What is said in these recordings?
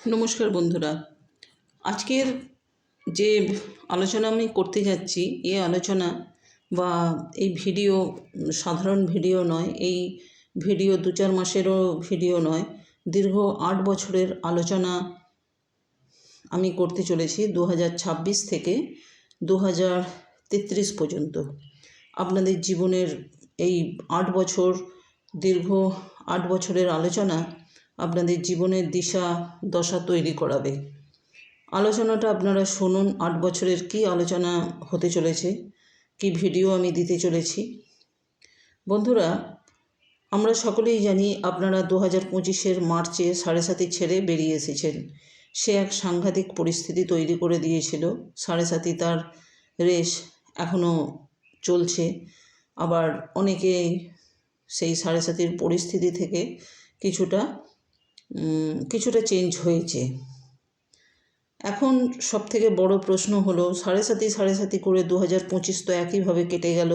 নমস্কার বন্ধুরা। আজকের যে আলোচনা আমি করতে যাচ্ছি, এই আলোচনা বা এই ভিডিও সাধারণ ভিডিও নয়, এই ভিডিও দু চার মাসেরও ভিডিও নয়, দীর্ঘ আট বছরের আলোচনা আমি করতে চলেছি দু হাজার ছাব্বিশ থেকে দু হাজার তেত্রিশ পর্যন্ত। আপনাদের জীবনের এই আট বছর, দীর্ঘ আট বছরের আলোচনা আপনাদের জীবনের দিশা, দশা তৈরি করাবে। আলোচনাটা আপনারা শুনুন, আট বছরের কি আলোচনা হতে চলেছে, কি ভিডিও আমি দিতে চলেছি। বন্ধুরা, আমরা সকলেই জানি আপনারা দু হাজার পঁচিশের মার্চে সাড়ে সাতি ছেড়ে বেরিয়ে এসেছেন। সে এক সাংঘাতিক পরিস্থিতি তৈরি করে দিয়েছিল। সাড়ে সাতি তার রেশ এখনও চলছে। আবার অনেকে সেই সাড়ে সাতির পরিস্থিতি থেকে কিছুটা কিছুটা চেঞ্জ হয়েছে। এখন সব থেকে বড় প্রশ্ন হলো, সাড়ে সাতি সাড়ে সাতি করে দু হাজার পঁচিশ তো একইভাবে কেটে গেল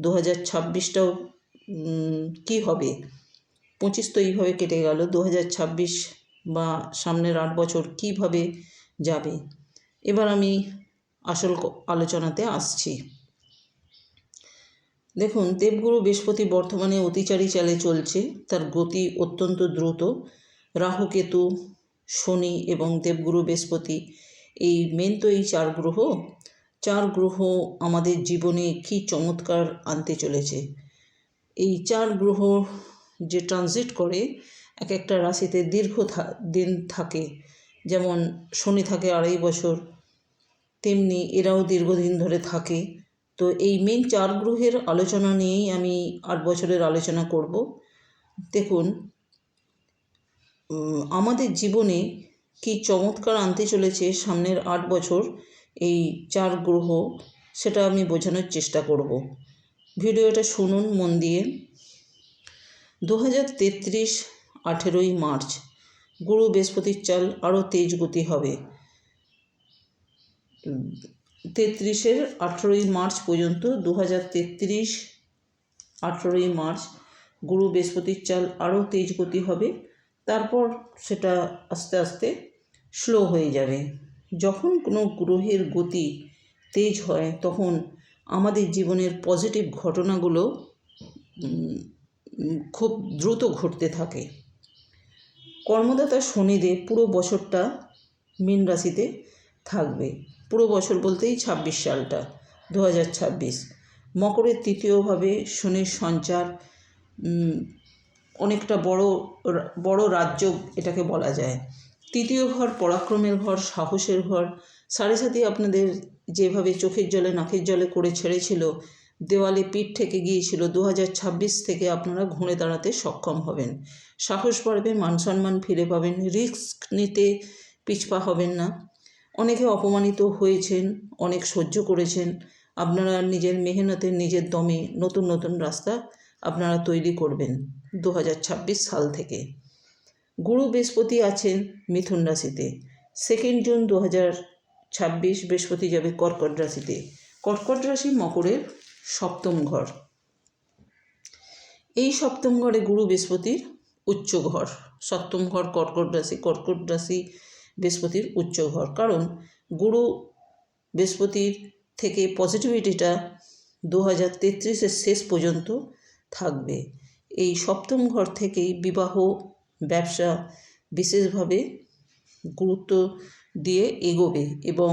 দু হাজার ছাব্বিশটাও কী হবে? পঁচিশ তো এইভাবে কেটে গেল দু হাজার ছাব্বিশ বা সামনের আট বছর কীভাবে যাবে? এবার আমি আসল আলোচনাতে আসছি। দেখুন, দেবগুরু বৃহস্পতি বর্তমানে অতিচারী চালে চলছে, তার গতি অত্যন্ত দ্রুত। রাহুকেতু, শনি এবং দেবগুরু বৃহস্পতি। এই মেন তো এই চার গ্রহ। চার গ্রহ আমাদের জীবনে কী চমৎকার আনতে চলেছে। এই চার গ্রহ যে ট্রানজিট করে, এক একটা রাশিতে দীর্ঘ দিন থাকে। যেমন শনি থাকে আড়াই বছর, তেমনি এরাও দীর্ঘদিন ধরে থাকে। তো এই মেন চার গ্রহের আলোচনা নিয়েই আমি আট বছরের আলোচনা করব। দেখুন আমাদের জীবনে কি চমৎকার আনতে চলেছে সামনের আট বছর এই চার গ্রহ, সেটা আমি বোঝানোর চেষ্টা করব। ভিডিওটা শুনুন মন দিয়ে। দু হাজার তেত্রিশ আঠেরোই মার্চ, গুরু বৃহস্পতির চাল আরও তেজ গতি হবে। তেত্রিশের আঠেরোই মার্চ পর্যন্ত দু হাজার তেত্রিশ আঠেরোই মার্চ, গুরু বৃহস্পতির চাল আরও তেজ গতি হবে। তারপর সেটা আস্তে আস্তে স্লো হয়ে যাবে। যখন কোনো গ্রহের গতি তেজ হয়, তখন আমাদের জীবনের পজিটিভ ঘটনাগুলো খুব দ্রুত ঘটতে থাকে। কর্মদাতা শনিদেব পুরো বছরটা মীন রাশিতে থাকবে। পুরো বছর বলতেই ছাব্বিশ সালটা দু হাজার ছাব্বিশ। মকরের তৃতীয়ভাবে শনির সঞ্চার অনেকটা বড় বড় রাজ্য এটাকে বলা যায়। তৃতীয় ঘর পরাক্রমের ঘর, সাহসের ঘর। সাড়ে সাথে আপনাদের যেভাবে চোখের জলে, নাকের জলে করে ছেড়েছিল, দেওয়ালে পিঠ থেকে গিয়েছিল দু হাজার ছাব্বিশ থেকে আপনারা ঘুরে দাঁড়াতে সক্ষম হবেন। সাহস বাড়বে, মান সম্মান ফিরে পাবেন, রিস্ক নিতে পিছপা হবেন না। অনেকে অপমানিত হয়েছেন, অনেক সহ্য করেছেন। আপনারা নিজের মেহনতে নিজের দমে নতুন নতুন রাস্তা আপনারা তৈরি করবেন। দু হাজার ছাব্বিশ সাল থেকে। গুরু বৃহস্পতি আছেন মিথুন রাশিতে। সেকেন্ড জুন দু ছাব্বিশ বৃহস্পতি যাবে কর্কট রাশিতে। কর্কট রাশি মকরের সপ্তম ঘর। এই সপ্তম ঘরে গুরু বৃহস্পতির উচ্চ ঘর। সপ্তম ঘর কর্কট রাশি কর্কট রাশি বৃহস্পতির উচ্চ ঘর। কারণ গুরু বৃহস্পতির থেকে পজিটিভিটিটা দু হাজার তেত্রিশের শেষ পর্যন্ত থাকবে। এই সপ্তম ঘর থেকেই বিবাহ, ব্যবসা বিশেষভাবে গুরুত্ব দিয়ে এগোবে এবং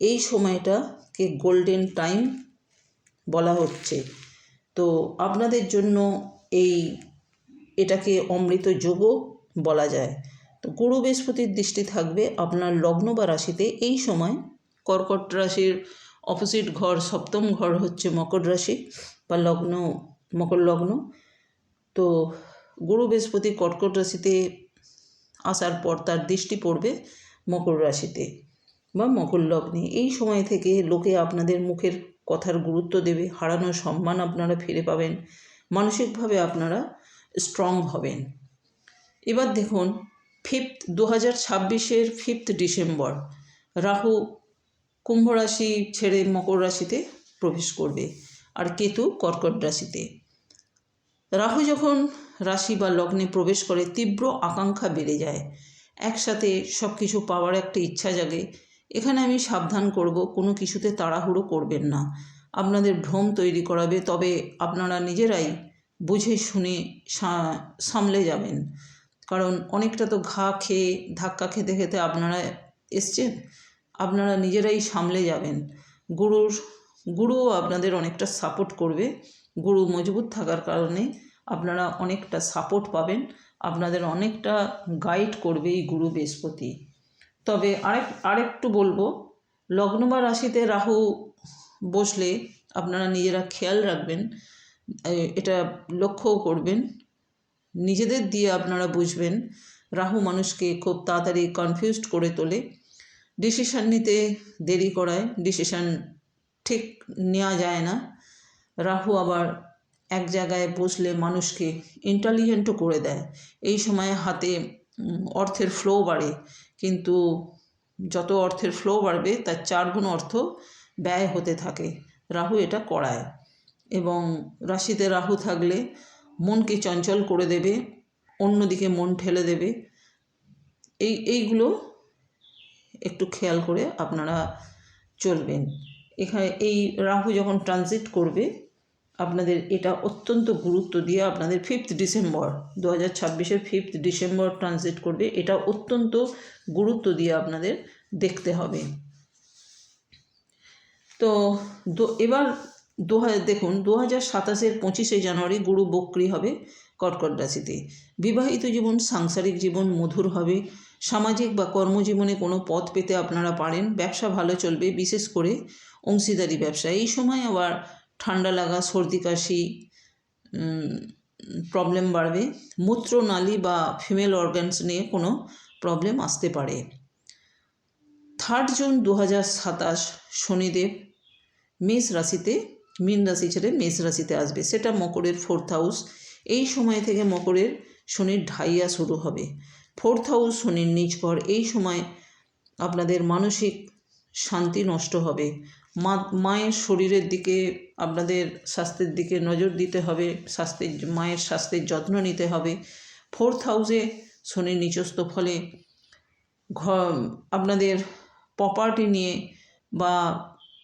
এই সময়টাকে গোল্ডেন টাইম বলা হচ্ছে। তো আপনাদের জন্য এই এটাকে অমৃত যোগও বলা যায়। তো গুরু বৃহস্পতির দৃষ্টি থাকবে আপনার লগ্ন বা রাশিতে এই সময়। কর্কট রাশির অপোজিট ঘর, সপ্তম ঘর হচ্ছে মকর রাশি বা লগ্ন, মকর লগ্ন। তো গুরু বৃহস্পতি কর্কট রাশিতে আসার পর তার দৃষ্টি পড়বে মকর রাশিতে বা মকর লগ্নে। এই সময় থেকে লোকে আপনাদের মুখের কথার গুরুত্ব দেবে, হারানোর সম্মান আপনারা ফিরে পাবেন, মানসিকভাবে আপনারা স্ট্রং হবেন। এবার দেখুন ফিফথ দু হাজার ছাব্বিশের ফিফথ ডিসেম্বর, রাহু কুম্ভ রাশি ছেড়ে মকর রাশিতে প্রবেশ করবে, আর কেতু কর্কট রাশিতে। রাহু যখন রাশি বা লগ্নে প্রবেশ করে, তীব্র আকাঙ্ক্ষা বেড়ে যায়। একসাথে সব কিছু পাওয়ার একটা ইচ্ছা জাগে। এখানে আমি সাবধান করব, কোনো কিছুতে তাড়াহুড়ো করবেন না। আপনাদের ভ্রম তৈরি করাবে, তবে আপনারা নিজেরাই বুঝে শুনে সামলে যাবেন। কারণ অনেকটা তো ঘা খেয়ে, ধাক্কা খেতে খেতে আপনারা এসছেন। আপনারা নিজেরাই সামলে যাবেন। গুরুর, গুরুও আপনাদের অনেকটা সাপোর্ট করবে। গুরু মজবুত থাকার কারণে আপনারা অনেকটা সাপোর্ট পাবেন, আপনাদের অনেকটা গাইড করবে এই গুরু বৃহস্পতি। তবে আরেক, আরেকটু বলব লগ্ন বা রাশিতে রাহু বসলে আপনারা নিজেরা খেয়াল রাখবেন এটা লক্ষ্যও করবেন, নিজেদের দিয়ে আপনারা বুঝবেন, রাহু মানুষকে খুব তাড়াতাড়ি কনফিউজড করে তোলে ডিসিশান নিতে দেরি করায় ডিসিশান ঠিক নেওয়া যায় না, রাহু আবার এক জায়গায় বসলে মানুষকে ইন্টেলিজেন্টও করে দেয়। এই সময় হাতে অর্থের ফ্লো বাড়ে। কিন্তু যত অর্থের ফ্লো বাড়বে, তার চার গুণ অর্থ ব্যয় হতে থাকে। রাহু এটা করায়। এবং রাশিতে রাহু থাকলে মনকে চঞ্চল করে দেবে, অন্যদিকে মন ঠেলে দেবে। এই, এইগুলো একটু খেয়াল করে আপনারা চলবেন। এখানে এই রাহু যখন ট্রানজিট করবে আপনাদের এটা অত্যন্ত গুরুত্ব দিয়ে আপনাদের ফিফথ ডিসেম্বর দু হাজার ছাব্বিশের ফিফথ ডিসেম্বর ট্রানজিট করবে, এটা অত্যন্ত গুরুত্ব দিয়ে আপনাদের দেখতে হবে। তো এবার দু হাজার দেখুন দু হাজার সাতাশের পঁচিশে জানুয়ারি গুরু বক্রি হবে কর্কট রাশিতে। বিবাহিত জীবন, সাংসারিক জীবন মধুর হবে। সামাজিক বা কর্মজীবনে কোনো পথ পেতে আপনারা পারেন, ব্যবসা ভালো চলবে, বিশেষ করে অংশীদারি ব্যবসা। এই সময় আবার ঠান্ডা লাগা, সর্দি, কাশি প্রবলেম বাড়বে। মূত্রনালী বা ফিমেল অর্গানস নিয়ে কোনো প্রবলেম আসতে পারে। থার্ড জুন দু হাজার সাতাশ, শনিদেব মেষ রাশিতে, মীন রাশি ছেড়ে মেষ রাশিতে আসবে। সেটা মকরের ফোর্থ হাউস এই সময় থেকে মকরের শনির ঢাইয়া শুরু হবে। ফোর্থ হাউস শনির নিচ ঘর। এই সময় আপনাদের মানসিক শান্তি নষ্ট হবে। মা, মায়ের শরীরের দিকে, আপনাদের স্বাস্থ্যের দিকে নজর দিতে হবে, স্বাস্থ্যের, মায়ের স্বাস্থ্যের যত্ন নিতে হবে। ফোর্থ হাউসে শনির নিচস্থ ফলে ঘর আপনাদের প্রপার্টি নিয়ে বা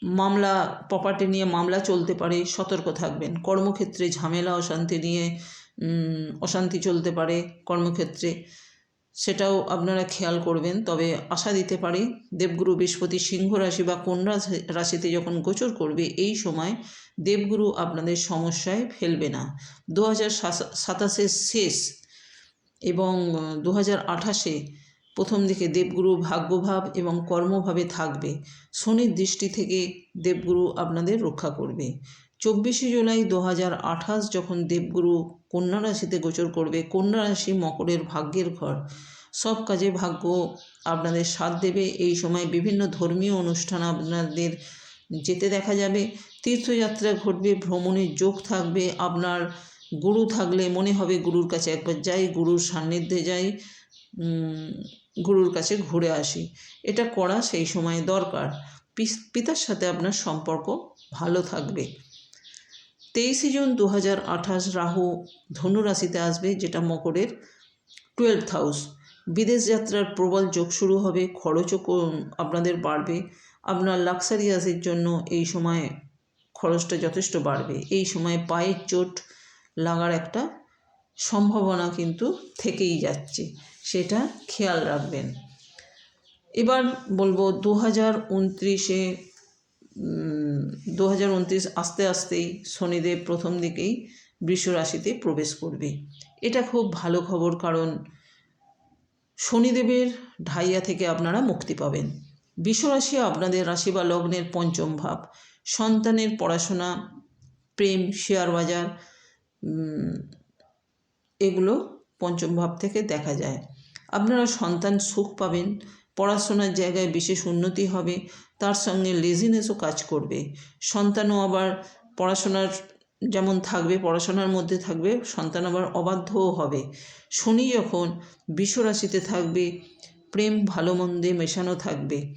মামলা প্রপার্টি নিয়ে মামলা চলতে পারে, সতর্ক থাকবেন। কর্মক্ষেত্রে ঝামেলা, অশান্তি নিয়ে অশান্তি চলতে পারে কর্মক্ষেত্রে। সেটাও আপনারা খেয়াল করবেন। তবে আশা দিতে পারি দেবগুরু বৃহস্পতি সিংহ রাশি বা কন্যা রাশিতে যখন গোচর করবে, এই সময় দেবগুরু আপনাদের সমস্যায় ফেলবে না। দু হাজার সাতাশের শেষ এবং দু হাজার আঠাশে প্রথম দিকে দেবগুরু ভাগ্যভাব এবং কর্মভাবে থাকবে। শনির দৃষ্টি থেকে দেবগুরু আপনাদের রক্ষা করবে। চব্বিশে জুলাই দু হাজার আঠাশ যখন দেবগুরু কন্যা রাশিতে গোচর করবে, কন্যা রাশি মকরের ভাগ্যের ঘর। সব কাজে ভাগ্য আপনাদের সাথ দেবে। এই সময় বিভিন্ন ধর্মীয় অনুষ্ঠান আপনাদের যেতে দেখা যাবে। তীর্থযাত্রা ঘটবে, ভ্রমণের যোগ থাকবে, আপনার গুরু থাকলে মনে হবে গুরুর কাছে একবার যাই, গুরুর সান্নিধ্যে যাই গুরুর কাছে ঘুরে আসি। এটা করা সেই সময় দরকার। পিতার সাথে আপনার সম্পর্ক ভালো থাকবে। তেইশে জুন দু হাজার আঠাশ রাহু ধনু রাশিতে আসবে, যেটা মকরের টুয়েলভ হাউস বিদেশ যাত্রার প্রবল যোগ শুরু হবে, খরচও আপনাদের বাড়বে। আপনার লাক্সারিয়াসের জন্য এই সময় খরচটা যথেষ্ট বাড়বে। এই সময় পায়ের চোট লাগার একটা সম্ভাবনা কিন্তু থেকেই যাচ্ছে, সেটা খেয়াল রাখবেন। এবার বলব দু হাজার উনত্রিশে দু হাজার উনত্রিশ আস্তে আস্তেই শনিদেব প্রথম দিকেই বৃষ রাশিতে প্রবেশ করবে। এটা খুব ভালো খবর কারণ শনিদেবের ঢাইয়া থেকে আপনারা মুক্তি পাবেন। বিশ্বরাশি আপনাদের রাশি বা লগ্নের পঞ্চম ভাব। সন্তানের পড়াশোনা, প্রেম, শেয়ার বাজার এগুলো পঞ্চম ভাব থেকে দেখা যায়। আপনারা সন্তান সুখ পাবেন পড়াশোনার জায়গায় বিশেষ উন্নতি হবে, তার সঙ্গে লেজিনেসও কাজ করবে। সন্তানও আবার পড়াশোনার যেমন থাকবে, পড়াশোনার মধ্যে থাকবে, সন্তান আবার অবাধ্যও হবে। শনি যখন বিশ্বরাশিতে থাকবে, প্রেম ভালো মন্দে মেশানো থাকবে।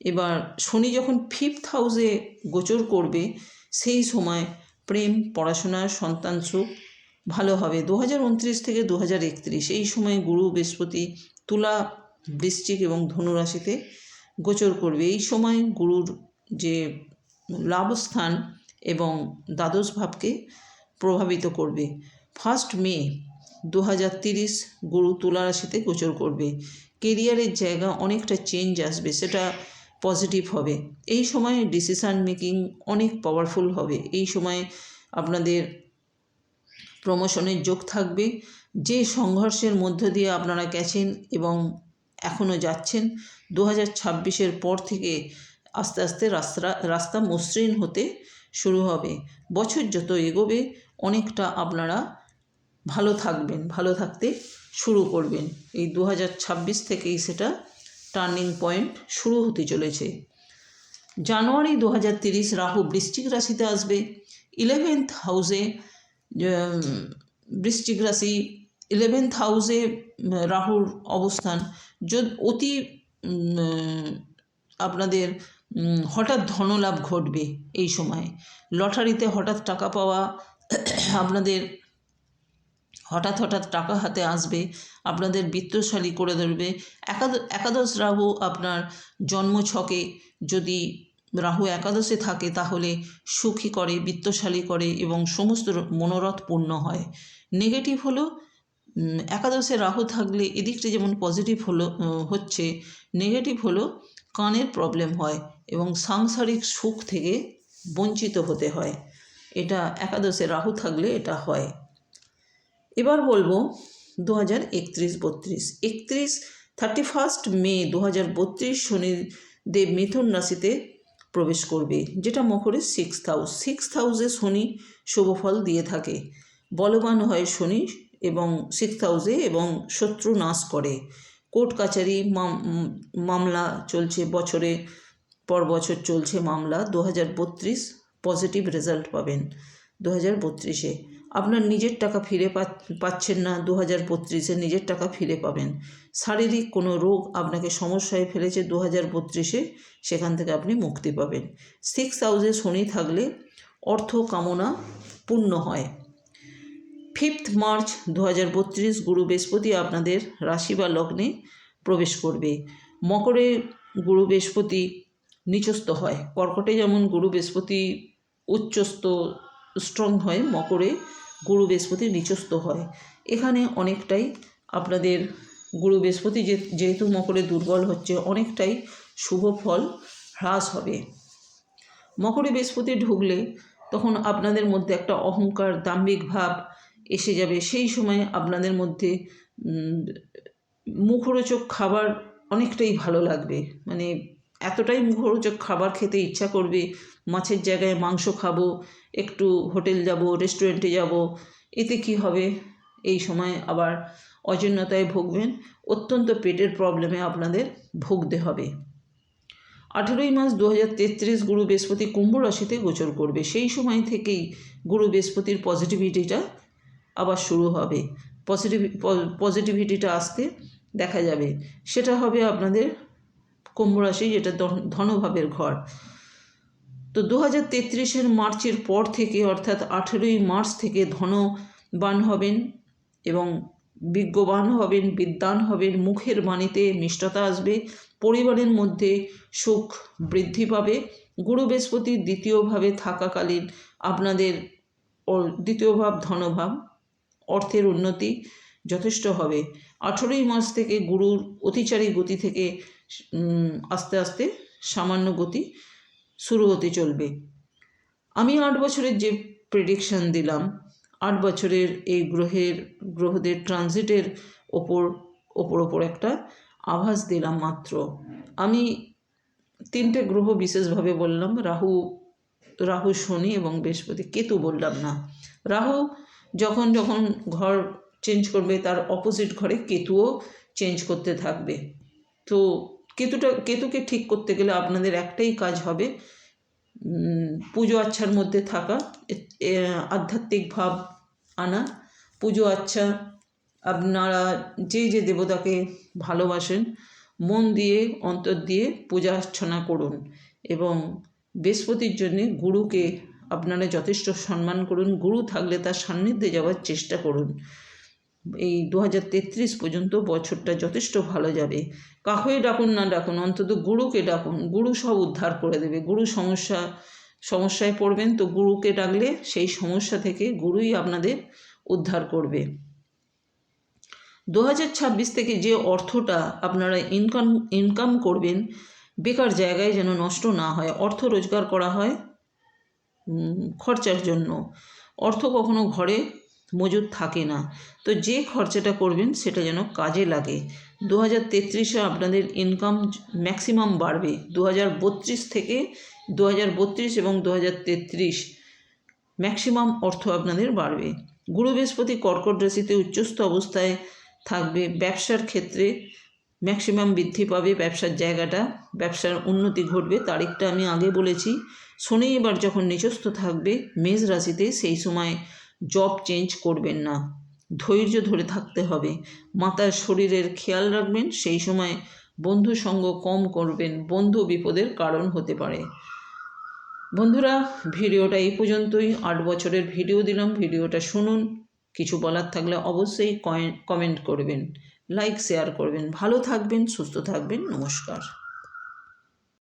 এবার শনি যখন ফিফথ হাউসে গোচর করবে, সেই সময় প্রেম, পড়াশোনা, সন্তান সুখ ভালো হবে। দু হাজার উনত্রিশ থেকে দু হাজার একত্রিশ, এই সময় গুরু, বৃহস্পতি, তুলা বৃশ্চিক এবং ধনুরাশিতে গোচর করবে। এই সময় গুরুর যে লাভস্থান এবং দ্বাদশ ভাবকে প্রভাবিত করবে। ফার্স্ট মে দু হাজার তিরিশ গুরু তুলা রাশিতে গোচর করবে। কেরিয়ারের জায়গা অনেকটা চেঞ্জ আসবে, সেটা পজিটিভ হবে। এই সময় ডিসিশান মেকিং অনেক পাওয়ারফুল হবে। এই সময় আপনাদের প্রমোশনের যোগ থাকবে। যে সংঘর্ষের মধ্য দিয়ে আপনারা গেছেন এবং এখনও যাচ্ছেন। দু হাজার ছাব্বিশের পর থেকে আস্তে আস্তে রাস্তা রাস্তা মসৃণ হতে শুরু হবে। বছর যত এগোবে, অনেকটা আপনারা ভালো থাকবেন, ভালো থাকতে শুরু করবেন। এই দু হাজার ছাব্বিশ থেকেই সেটা টার্নিং পয়েন্ট শুরু হতে চলেছে। জানুয়ারি দু হাজার তিরিশ রাহু বৃশ্চিক রাশিতে আসবে। ইলেভেন্থ হাউসে বৃশ্চিক রাশি ইলেভেন্থ হাউসে রাহুর অবস্থান। যদি, অতি আপনাদের হঠাৎ ধনলাভ ঘটবে এই সময়। লটারিতে হঠাৎ টাকা পাওয়া, আপনাদের হঠাৎ হঠাৎ টাকা হাতে আসবে, আপনাদের বিত্তশালী করে ধরবে। একাদশ রাহু আপনার জন্ম ছকে যদি রাহু একাদশে থাকে, তাহলে সুখী করে, বিত্তশালী করে এবং সমস্ত মনোরথ পূর্ণ হয়। নেগেটিভ হলো একাদশে রাহু থাকলে এদিকটা যেমন পজিটিভ হলো হচ্ছে নেগেটিভ হলো কানের প্রবলেম হয় এবং সাংসারিক সুখ থেকে বঞ্চিত হতে হয়। এটা একাদশে রাহু থাকলে এটা হয়। এবার বলব দু হাজার একত্রিশ বত্রিশ। একত্রিশ থার্টি ফার্স্ট মে দু হাজার বত্রিশ শনিদেব মিথুন রাশিতে প্রবেশ করবে, যেটা মকরের সিক্স হাউস সিক্স হাউসে শনি শুভফল দিয়ে থাকে। বলবান হয় শনি এবং সিক্স হাউসে এবং শত্রু নাশ করে। কোর্ট কাচারি মাম- মামলা চলছে বছরে, পর বছর চলছে মামলা। দু হাজার বত্রিশ পজিটিভ রেজাল্ট পাবেন দু হাজার বত্রিশে। আপনার নিজের টাকা ফিরে পাচ্ছেন না দু হাজার বত্রিশে, নিজের টাকা ফিরে পাবেন। শারীরিক কোনো রোগ আপনাকে সমস্যায় ফেলেছে দু হাজার বত্রিশে, সেখান থেকে আপনি মুক্তি পাবেন। সিক্স হাউসে শনি থাকলে অর্থ কামনা পূর্ণ হয়। ফিফথ মার্চ দু হাজার বত্রিশ গুরু বৃহস্পতি আপনাদের রাশি বা লগ্নে প্রবেশ করবে। মকরে গুরু বৃহস্পতি নিচস্থ হয়। কর্কটে যেমন গুরু বৃহস্পতি উচ্চস্থ স্ট্রং হয়, মকরে গুরু বৃহস্পতি নিচস্থ হয়। এখানে অনেকটাই আপনাদের গুরু বৃহস্পতি যেহেতু মকরে দুর্বল হচ্ছে, অনেকটাই শুভ ফল হ্রাস হবে। মকরে বৃহস্পতি ঢুকলে তখন আপনাদের মধ্যে একটা অহংকার, দাম্ভিক ভাব এসে যাবে। সেই সময় আপনাদের মধ্যে মুখরোচক খাবার অনেকটাই ভালো লাগবে। মানে এতটাই মুখরোচক খাবার খেতে ইচ্ছা করবে, মাছের জায়গায় মাংস খাব, একটু হোটেল যাব রেস্টুরেন্টে যাব, এতে কি হবে? এই সময় আবার অজীর্ণতায় ভুগবেন, অত্যন্ত পেটের প্রবলেমে আপনাদের ভুগতে হবে। আঠেরোই মাস দু হাজার তেত্রিশ গুরু বৃহস্পতি কুম্ভ রাশিতে গোচর করবে। সেই সময় থেকেই গুরু বৃহস্পতির পজিটিভিটিটা আবার শুরু হবে। পজিটিভ পজিটিভিটিটা আসতে দেখা যাবে। সেটা হবে আপনাদের কুম্ভ রাশি, যেটা ধন- ধনভাবের ঘর। তো দু হাজার তেত্রিশের মার্চের পর থেকে, অর্থাৎ আঠেরোই মার্চ থেকে ধনবান হবেন এবং বিজ্ঞবান হবেন, বিদ্বান হবেন, মুখের বাণীতে মিষ্টতা আসবে, পরিবারের মধ্যে সুখ বৃদ্ধি পাবে। গুরু বৃহস্পতির দ্বিতীয়ভাবে থাকাকালীন আপনাদের দ্বিতীয় ভাব ধনভাব। অর্থের উন্নতি যথেষ্ট হবে। আঠেরোই মাস থেকে গুরুর অতিচারী গতি থেকে আস্তে আস্তে সামান্য গতি শুরু হতে চলবে। আমি আট বছরের যে প্রেডিকশন দিলাম, আট বছরের এই গ্রহের, গ্রহদের ট্রানজিটের ওপর ওপর ওপর একটা আভাস দিলাম মাত্র। আমি তিনটে গ্রহ বিশেষভাবে বললাম, রাহু রাহু শনি এবং বৃহস্পতি। কেতু বললাম না। রাহু যখন যখন ঘর চেঞ্জ করবে, তার অপোজিট ঘরে কেতুও চেঞ্জ করতে থাকবে। তো কেতুটা, কেতুকে ঠিক করতে গেলে আপনাদের একটাই কাজ হবে পুজো আচ্ছার মধ্যে থাকা আধ্যাত্মিক ভাব আনা। পুজো আচ্ছা আপনারা যে যে দেবতাকে ভালোবাসেন, মন দিয়ে, অন্তর দিয়ে পূজা অর্চনা করুন এবং বৃহস্পতির জন্যে গুরুকে আপনারা যথেষ্ট সম্মান করুন, গুরু থাকলে তার সান্নিধ্যে যাওয়ার চেষ্টা করুন। এই দু হাজার তেত্রিশ পর্যন্ত বছরটা যথেষ্ট ভালো যাবে। কাকুই ডাকুন, না ডাকুন, অন্তত গুরুকে ডাকুন। গুরু সব উদ্ধার করে দেবে। গুরু সমস্যা, সমস্যায় পড়বেন তো গুরুকে ডাকলে সেই সমস্যা থেকে গুরুই আপনাদের উদ্ধার করবে। দু হাজার ছাব্বিশ থেকে যে অর্থটা আপনারা ইনকাম ইনকাম করবেন, বেকার জায়গায় যেন নষ্ট না হয়, অর্থ রোজগার করা হয় খরচার জন্য। অর্থ কখনো ঘরে মজুদ থাকে না। তো যে খরচাটা করবেন, সেটা যেন কাজে লাগে। দু হাজার তেত্রিশে আপনাদের ইনকাম ম্যাক্সিমাম বাড়বে। দু হাজার বত্রিশ থেকে দু হাজার বত্রিশ এবং দু হাজার তেত্রিশ ম্যাক্সিমাম অর্থ আপনাদের বাড়বে। গুরু বৃহস্পতি কর্কট রাশিতে উচ্চস্থ অবস্থায় থাকবে। ব্যবসার ক্ষেত্রে ম্যাক্সিমাম বৃদ্ধি পাবে ব্যবসার জায়গাটা, ব্যবসার উন্নতি ঘটবে। তারিখটা আমি আগে বলেছি। শনি এবার যখন নিচস্থ থাকবে, মেষ রাশিতে সেই সময় জব চেঞ্জ করবেন না। ধৈর্য ধরে থাকতে হবে। মাতার শরীরের খেয়াল রাখবেন। সেই সময় বন্ধু সঙ্গ কম করবেন। বন্ধু বিপদের কারণ হতে পারে। বন্ধুরা, ভিডিওটা এই পর্যন্তই। আট বছরের ভিডিও দিলাম। ভিডিওটা শুনুন। কিছু বলার থাকলে অবশ্যই কমেন্ট করবেন। লাইক শেয়ার করবেন। ভালো থাকবেন সুস্থ থাকবেন। নমস্কার।